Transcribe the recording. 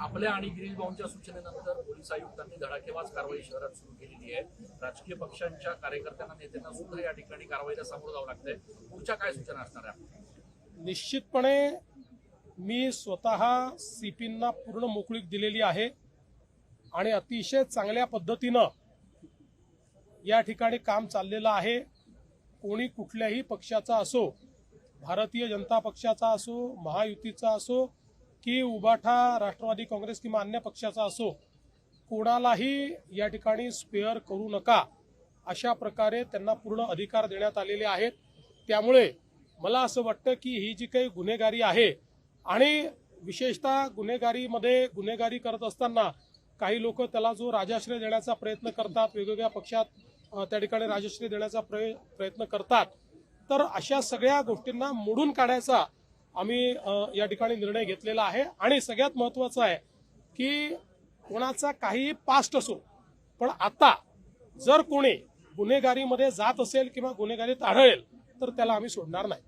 आपल्या आणि गिरीश भाऊंच्या सूचनेनंतर पोलीस आयुक्तांनी धडाकेबाज कारवाई शहरात सुरू केलेली आहे. राजकीय पक्षांच्या कार्यकर्त्यांना नेत्यांना सुद्धा या ठिकाणी कारवाईला सामोरं जावं लागतंय. पुढच्या काय सूचना असणार आहे? निश्चितपणे मी स्वतः सीपींना पूर्ण मोकळीक दिलेली आहे आणि अतिशय चांगल्या पद्धतीनं या ठिकाणी काम चाललेलं आहे. कोणी कुठल्याही पक्षाचा असो भारतीय जनता पक्षाचा असो महायुतीचा असो की उबाठा राष्ट्रवादी काँग्रेस किंवा अन्य पक्षाचा असो कोणालाही या ठिकाणी स्पेअर करू नका. अशा प्रकारे त्यांना पूर्ण अधिकार देण्यात आलेले आहेत. त्यामुळे मला असं वाटतं की ही जी काही गुन्हेगारी आहे आणि विशेषतः गुन्हेगारीमध्ये गुन्हेगारी करत असताना काही लोक त्याला जो राजाश्रय देण्याचा प्रयत्न करतात वेगवेगळ्या पक्षात त्या ठिकाणी राजाश्रय देण्याचा प्रय- प्रयत्न करतात. तर अशा सगळ्या गोष्टींना मोडून काढायचा आम्ही या ठिकाणी निर्णय घेतलेला आहे. आणि सगळ्यात महत्वाचं आहे की कोणाचा काही पास्ट असो पण आता जर कोणी गुन्हेगारीमध्ये जात असेल किंवा गुन्हेगारीत आढळेल तर त्याला आम्ही सोडणार नाही.